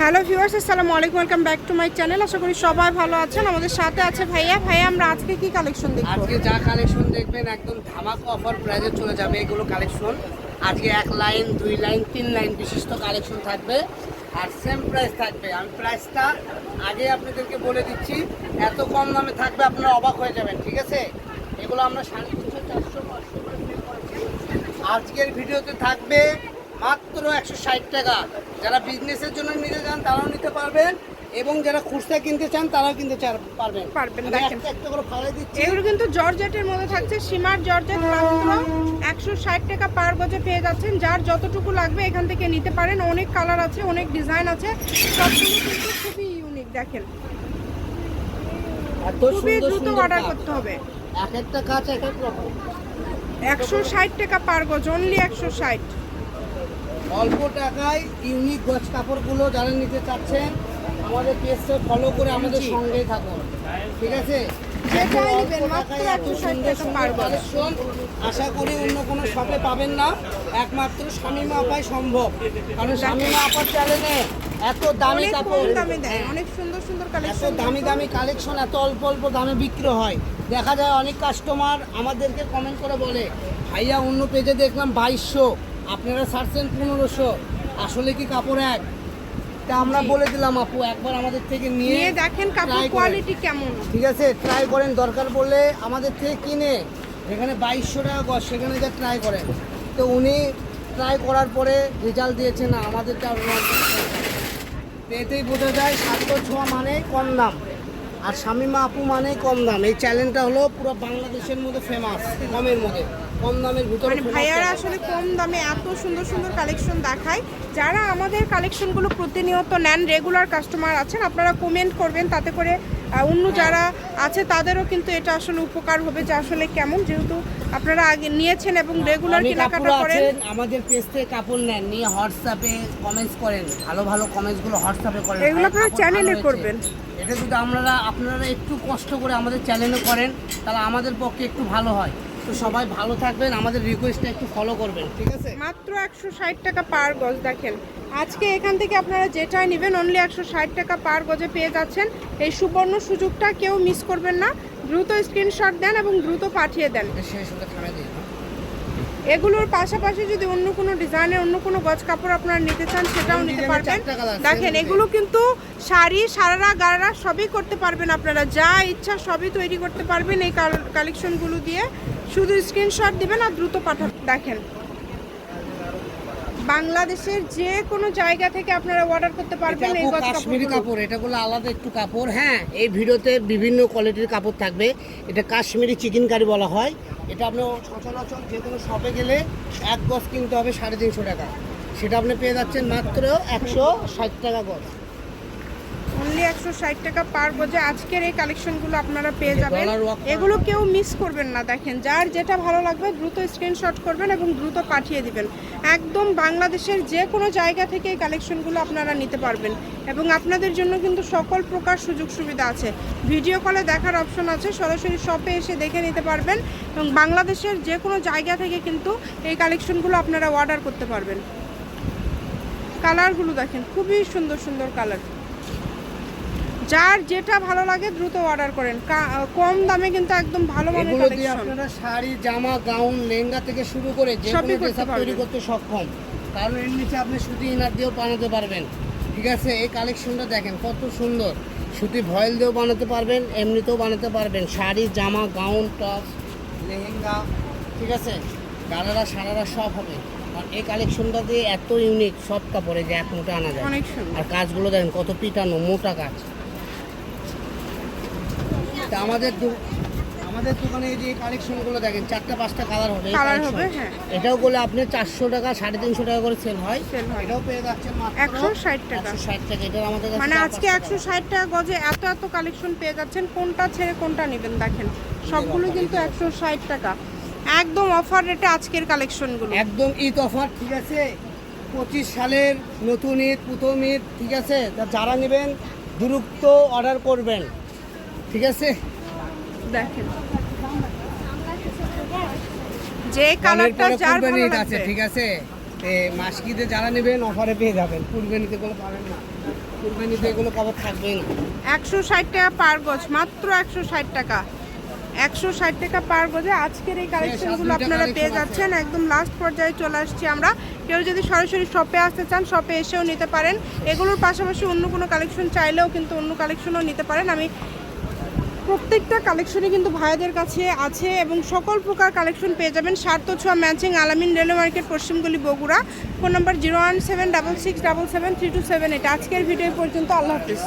Hello viewers, আসসালামু আলাইকুম, welcome back to my channel. আশা করি সবাই ভালো আছেন। আমাদের সাথে আছে ভাইয়া। ভাইয়া, আমরা আজকে কি কালেকশন দেখব? আজকে যা কালেকশন দেখবেন, একদম ধামাকা অফার প্রাইজে চলে যাবে এগুলো কালেকশন আজকে এক লাইন, দুই লাইন, তিন লাইন বিশিষ্ট কালেকশন থাকবে। আর সেম প্রাইস থাকবে। আমি প্রাইসটা আগে আপনাদেরকে বলে দিচ্ছি, এত কম দামে থাকবে, আপনারা অবাক হয়ে যাবেন, ঠিক আছে? এগুলো আমরা সাড়ে তিনশো, চারশো, পাঁচশো করে। আজকের ভিডিওতে থাকবে মাত্র একশো ষাট টাকা। যারা বিজনেসের জন্য নিতে চান তারাও নিতে পারবেন। এবং যারা খুচরা কিনতে চান তারাও কিনতে পারবেন। পারবেন। একটা করে দিচ্ছি। এগুলো কিন্তু জর্জেটের মধ্যে থাকছে সীমার জর্জেট মাত্র একশো ষাট টাকা পার গজে পেয়ে যাচ্ছেন। যার যতটুকু লাগবে এখান থেকে নিতে পারেন। অনেক কালার আছে অনেক ডিজাইন আছে। সবগুলো কিন্তু খুবই ইউনিক দেখেন। খুবই দ্রুত অর্ডার করতে হবে। এক একটা কাজ এক এক রকম। একশো ষাট টাকা পার গজ অনলি একশো ষাট। অল্প টাকায় ইউনিক গছ কাপড়গুলো যারা নিতে চাচ্ছেন আমাদের পেজটা ফলো করে আমাদের। সঙ্গেই থাকুন। ঠিক আছে? যেটা এত অল্প নেবেন, মাত্র টাকায় এত 160 সুন্দর টাকা সুন্দর পার গজ। কালেকশন আশা করি অন্য কোনো শপে পাবেন না। একমাত্র শামিমা আপায় সম্ভব। কারণ শামিমা আপার চ্যানেলে এত দামি কাপড়। হ্যাঁ। অনেক সুন্দর সুন্দর কালেকশন দামি দামি কালেকশন এত অল্প অল্প দামে বিক্রি হয়। দেখা যায় অনেক কাস্টমার আমাদেরকে কমেন্ট করে বলে ভাইয়া অন্য পেজে দেখলাম বাইশশো। আপনারা ছাড়ছেন পনেরোশো আসলে কি কাপড় এক? তা আমরা বলে দিলাম আপু একবার আমাদের থেকে নিয়ে দেখেন কাপড় কোয়ালিটি কেমন। ঠিক আছে ট্রাই করেন দরকার পড়লে আমাদের থেকে কিনে। যেখানে বাইশশো টাকা গজ সেখানে যা ট্রাই করেন। তো উনি ট্রাই করার পরে রেজাল্ট দিয়েছে না এতেই বোঝা যায় সাতশো ছোঁয়া মানে কম দাম। আর শামিমা আপু মানে কম দাম। এই চ্যানেলটা হলো পুরো বাংলাদেশের মধ্যে ফেমাস কমের মধ্যে। কম দামের ভিতরে মানে ভাইয়ারা আসলে কম দামে এত সুন্দর সুন্দর কালেকশন দেখায়। যারা আমাদের কালেকশনগুলো প্রতিনিয়ত নেন রেগুলার কাস্টমার আছেন আপনারা কমেন্ট করবেন তাতে করে অন্য যারা আছে তাদেরও কিন্তু এটা আসলে উপকার হবে যে আসলে কেমন। যেহেতু আপনারা আগে নিয়েছেন এবং রেগুলার কেনাকাটা করেন। আমাদের পেজ থেকে কাপড় নেন নিয়ে হোয়াটসঅ্যাপে কমেন্টস করেন ভালো ভালো কমেন্টসগুলো হোয়াটসঅ্যাপে করেন। এগুলো আপনারা চ্যানেলে করবেন। এটা যদি আপনারা আপনারা একটু কষ্ট করে আমাদের চ্যানেলে করেন তাহলে আমাদের পক্ষে একটু ভালো হয়। তো সবাই ভালো থাকবেন আমাদের রিকোয়েস্টটা একটু ফলো করবেন ঠিক আছে? মাত্র একশো ষাট টাকা পার গজ দেখেন। আজকে এখান থেকে আপনারা যেটাই নেবেন অনলি একশো ষাট টাকা পার গজে পেয়ে যাচ্ছেন। এই সুবর্ণ সুযোগটা কেউ মিস করবেন না। দ্রুত স্ক্রিনশট দেন এবং দ্রুত পাঠিয়ে দেন। এগুলোর পাশাপাশি যদি অন্য কোনো ডিজাইনের অন্য কোনো গজ কাপড় আপনারা নিতে চান সেটাও নিতে পারবেন। দেখেন এগুলো কিন্তু শাড়ি সারারা গারারা সবই করতে পারবেন আপনারা। যা ইচ্ছা সবই তৈরি করতে পারবেন এই কালেকশনগুলো দিয়ে। শুধু স্ক্রিনশট দিবেন আর দ্রুত পাঠাবেন দেখেন। বাংলাদেশের যে কোনো জায়গা থেকে আপনারা অর্ডার করতে পারবেন এই কাশ্মীরি কাপড় কাপড় এটা গুলো আলাদা একটু কাপড় হ্যাঁ এই ভিডিওতে বিভিন্ন কোয়ালিটির কাপড় থাকবে। এটা কাশ্মীরি চিকেন কারি বলা হয়। এটা আপনি সচরাচর যে কোনো শপে গেলে এক গজ কিনতে হবে সাড়ে তিনশো টাকা। সেটা আপনি পেয়ে যাচ্ছেন মাত্র একশো ষাট টাকা গজ। অনলি একশো ষাট টাকা পার গজে আজকের এই কালেকশনগুলো আপনারা পেয়ে যাবেন। এগুলো কেউ মিস করবেন না দেখেন। যার যেটা ভালো লাগবে দ্রুত স্ক্রিনশট করবেন এবং দ্রুত পাঠিয়ে দিবেন। একদম বাংলাদেশের যে কোনো জায়গা থেকে এই কালেকশনগুলো আপনারা নিতে পারবেন। এবং আপনাদের জন্য কিন্তু সকল প্রকার সুযোগ সুবিধা আছে। ভিডিও কলে দেখার অপশন আছে। সরাসরি শপে এসে দেখে নিতে পারবেন এবং বাংলাদেশের যে কোনো জায়গা থেকে কিন্তু এই কালেকশনগুলো আপনারা অর্ডার করতে পারবেন। কালারগুলো দেখেন খুবই সুন্দর সুন্দর কালার যার যেটা ভালো লাগে দ্রুত অর্ডার করেন। কম দামে কিন্তু একদম ভালো মানের দিয়ে কালেকশন আপনারা শাড়ি জামা গাউন লেহেঙ্গা থেকে শুরু করে যে কোনো করতে তৈরি করতে সক্ষম কারণ এর নিচে আপনি সুতি ইনার দিয়েও বানাতে পারবেন। ঠিক আছে? এই কালেকশনটা দেখেন কত সুন্দর। সুতি ভয়েল দিয়েও বানাতে পারবেন এমনিতেও বানাতে পারবেন। শাড়ি জামা গাউন টপ লেহেঙ্গা ঠিক আছে? গালারা সারারা সব হবে। আর এই কালেকশনটা দিয়ে এত ইউনিক সব কাপড়ে যে এক মুঠে আনা যায়। আর কাজগুলো দেখেন কত পিটানো মোটা কাজ। তা আমাদের আমাদের দোকানে এই যে কালেকশনগুলো দেখেন চারটা পাঁচটা কালার হবে collection। হবে, হ্যাঁ। এটাও বলে আপনি চারশো টাকা সাড়ে তিনশো টাকা করে সেল হয়। Sell হয়। এটাও পেয়ে যাচ্ছেন একশো ষাট টাকা। ষাট টাকা এটার আমাদের মানে আজকে একশো ষাট টাকা গজে এত এত কালেকশন পেয়ে যাচ্ছেন কোনটা ছেড়ে কোনটা নেবেন দেখেন। সবগুলো কিন্তু একশো ষাট টাকা। একদম অফার রেটে আজকের কালেকশনগুলো। একদম ঈদ অফার ঠিক আছে? পঁচিশ সালের নতুন ঈদ প্রথম ঈদ ঠিক আছে? যারা নেবেন দ্রুত অর্ডার করবেন। ঠিক আছে? দেখেন। যে কালারটা যার ভালো আছে ঠিক আছে? এ মাসকিতে যারা নেবেন অফারে পেয়ে যাবেন। কুরবানিতে কোনো পাবেন না। কুরবানিতে এগুলো কভার থাকবেই না। একশো ষাট টাকা পার গজ মাত্র একশো ষাট টাকা। একশো ষাট টাকা পার গজে আজকের এই কালেকশনগুলো আপনারা পেয়ে যাচ্ছেন। একদম লাস্ট পর্যায়ে চলে আসছি আমরা। কেউ যদি সরাসরি শপে আসতে চান শপে এসেও নিতে পারেন। এগুলোর পাশাপাশি অন্য কোনো কালেকশন চাইলেও কিন্তু অন্য কালেকশনও নিতে পারেন। আমি প্রত্যেকটা কালেকশনই কিন্তু ভাইয়াদের কাছে আছে এবং সকল প্রকার কালেকশন পেয়ে যাবেন। সার্থ ছোঁয়া matching Alamin railway market পশ্চিমগুলি Bogura. Phone number zero one seven double six double seven three two seven. এটা আজকের ভিডিও পর্যন্ত। আল্লাহ হাফিজ।